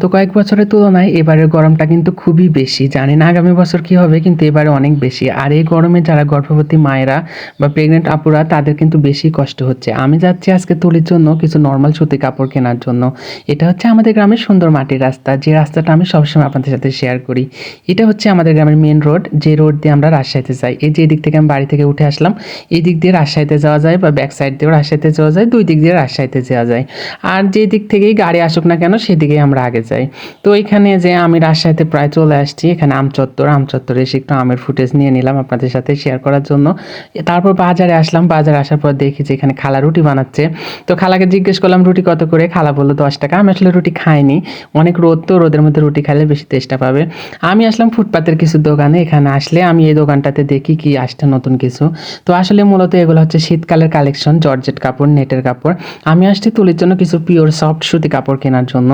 তো কয়েক বছরের তুলনায় এবারের গরমটা কিন্তু খুবই বেশি। জানি না আগামী বছর কি হবে, কিন্তু এবারে অনেক বেশি। আর এই গরমে যারা গর্ভবতী মায়েরা বা প্রেগনেন্ট আপুরা, তাদের কিন্তু বেশি কষ্ট হচ্ছে। আমি যাচ্ছি আজকে তুলির জন্য কিছু নর্মাল সুতি কাপড় কেনার জন্য। এটা হচ্ছে আমাদের গ্রামের সুন্দর মাটির রাস্তা। যে রাস্তাটা আমি সবসময় আপনাদের সাথে শেয়ার করি। এটা হচ্ছে আমাদের গ্রামের মেন রোড যে রোড দিয়ে আমরা রাজশাহীতে যাই। এই যে দিক থেকে আমি বাড়ি থেকে উঠে আসলাম, এই দিক দিয়ে রাজশাহীতে যাওয়া যায় বা ব্যাক সাইড দিয়েও রাজশাহীতে যাওয়া যায়, দুই দিক দিয়ে রাজশাহীতে যাওয়া যায়। আর যে দিক থেকেই গাড়ি আসুক না কেন, সেদিকেই আমরা আগে যাই তো এখানে যে আমি রাজশাহীতে প্রায় চলে আসছি, এখানে আম চত্বর, আম চত্বরে এসে একটু আমের ফুটেজ নিয়ে নিলাম আপনাদের সাথে শেয়ার করার জন্য। তারপর বাজারে আসলাম, বাজারে আসার পর দেখি যে এখানে খালা রুটি বানাচ্ছে। তো খালাকে জিজ্ঞেস করলাম, রুটি কত করে? খালা বলল, দশ টাকা। আমি আসলে রুটি খাইনি। অনেক রোদ তো, রোদের মধ্যে রুটি খাইলে বেশি টেস্টটা পাবে। আমি আসলাম ফুটপাতের কিছু দোকানে, এখানে আসলে আমি এই দোকানটাতে দেখি কি আসছে নতুন কিছু। তো আসলে মূলত এগুলো হচ্ছে শীতকালের কালেকশন জর্জেট কাপড়, নেটের কাপড়। আমি আসছি তুলির জন্য কিছু পিওর সফট সুতি কাপড় কেনার জন্য।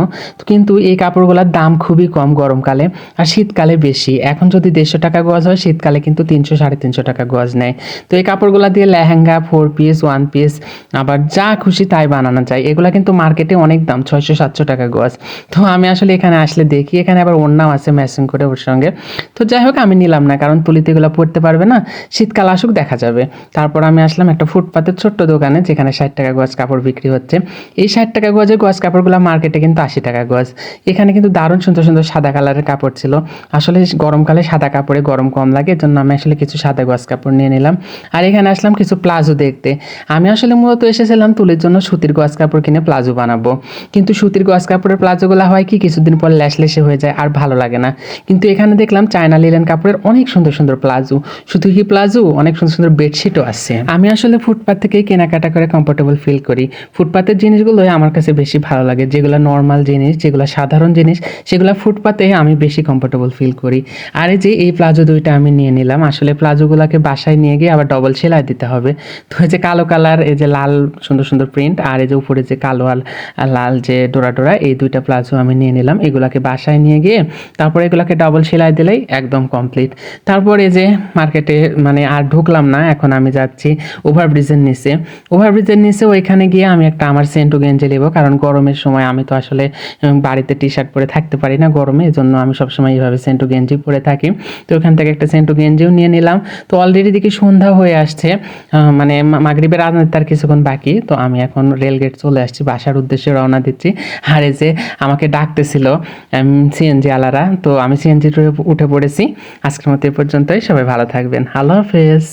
কিন্তু এই কাপড়গুলোর দাম খুবই কম গরমকালে, আর শীতকালে বেশি। এখন যদি দেড়শো টাকা গজ হয়, শীতকালে কিন্তু তিনশো, সাড়ে তিনশো টাকা গজ নেয়। তো এই কাপড়গুলো দিয়ে lehenga, four piece, one piece, আবার যা খুশি তাই বানানো যায়। এগুলো কিন্তু মার্কেটে অনেক দাম, ছয়শো, সাতশো টাকা গজ। তো আমি আসলে এখানে আসলে দেখি, এখানে আবার অন্যাও আছে ম্যাচিং করে ওর সঙ্গে। তো যাই হোক, আমি নিলাম না, কারণ তুলিতে এগুলো পরতে পারবে না। শীতকাল আসুক, দেখা যাবে। তারপর আমি আসলাম একটা ফুটপাতের ছোট্ট দোকানে, যেখানে ষাট টাকা গজ কাপড় বিক্রি হচ্ছে। এই ষাট টাকা গজের গজ কাপড়গুলো মার্কেটে কিন্তু আশি টাকা গজ। এখানে কিন্তু দারুণ সুন্দর সুন্দর সাদা কালারের কাপড় ছিল। আসলে গরমকালে সাদা কাপড়ে গরম কম লাগে, এর জন্য আমি আসলে কিছু সাদা গজ কাপড় নিয়ে নিলাম। আর এখানে আসলাম কিছু প্লাজো দেখতে। আমি আসলে মূলত এসেছিলাম তুলির জন্য সুতির গজ কাপড় কিনে প্লাজো বানাবো। কিন্তু সুতির গজ কাপড়ের প্লাজোগুলো হয় কি, কিছুদিন পর ল্যাশ লেসে হয়ে যায়, আর ভালো লাগে না। কিন্তু এখানে দেখলাম চায়না লিলেন কাপড়ের অনেক সুন্দর সুন্দর প্লাজো। শুধু কি প্লাজো, অনেক সুন্দর সুন্দর বেডশিটও আছে। আমি আসলে ফুটপাথ থেকেই কেনাকাটা করে কমফোর্টেবল ফিল করি। ফুটপাতের জিনিসগুলোই আমার কাছে বেশি ভালো লাগে, যেগুলো নর্মাল জিনিস, যেগুলো সাধারণ জিনিস, সেগুলো ফুটপাতে আমি বেশি কমফোর্টেবল ফিল করি। আর এই যে, এই প্লাজো দুইটা আমি নিয়ে নিলাম। আসলে প্লাজোগুলোকে বাসায় নিয়ে গিয়ে আবার ডবল সেলাই দিতে হবে। তো এই যে কালো কালার, এই যে লাল, সুন্দর সুন্দর প্রিন্ট আর এই যে উপরে যে কালো আর লাল যে ডোরা ডোরা, এই দুইটা প্লাজো আমি নিয়ে নিলাম। এগুলাকে বাসায় নিয়ে গিয়ে তারপর এগুলাকে ডবল সেলাই দিলেই একদম কমপ্লিট তারপর এই যে মার্কেটে মানে আর ঢুকলাম না, এখন আমি যাচ্ছি ওভারব্রিজের নিচে। ওভারব্রিজের নিচে ওইখানে গিয়ে আমি একটা আমার সেন্টু গেঞ্জি নেব, কারণ গরমের সময় আমি তো আসলে বাড়িতে টি শার্ট পরে থাকতে পারি না গরমে জন্য আমি সবসময় এইভাবে সেন্টু গেঞ্জি পরে থাকি। তো ওখান থেকে একটা সেন্টু গেঞ্জিও নিয়ে নিলাম। তো অলরেডি দেখি সন্ধ্যা হয়ে আসছে মানে মাগরিবের আজানের তার কিছুক্ষণ বাকি। তো আমি এখন রেলগেট চলে আসছি, বাসার উদ্দেশ্যে রওনা দিচ্ছি। হারে যে আমাকে ডাকতেছিল সিএনজি আলারা, তো আমি সিএনজি উঠে পড়েছি। আজকের মতো এ পর্যন্তই, সবাই ভালো থাকবেন। আল্লাহ হাফেজ।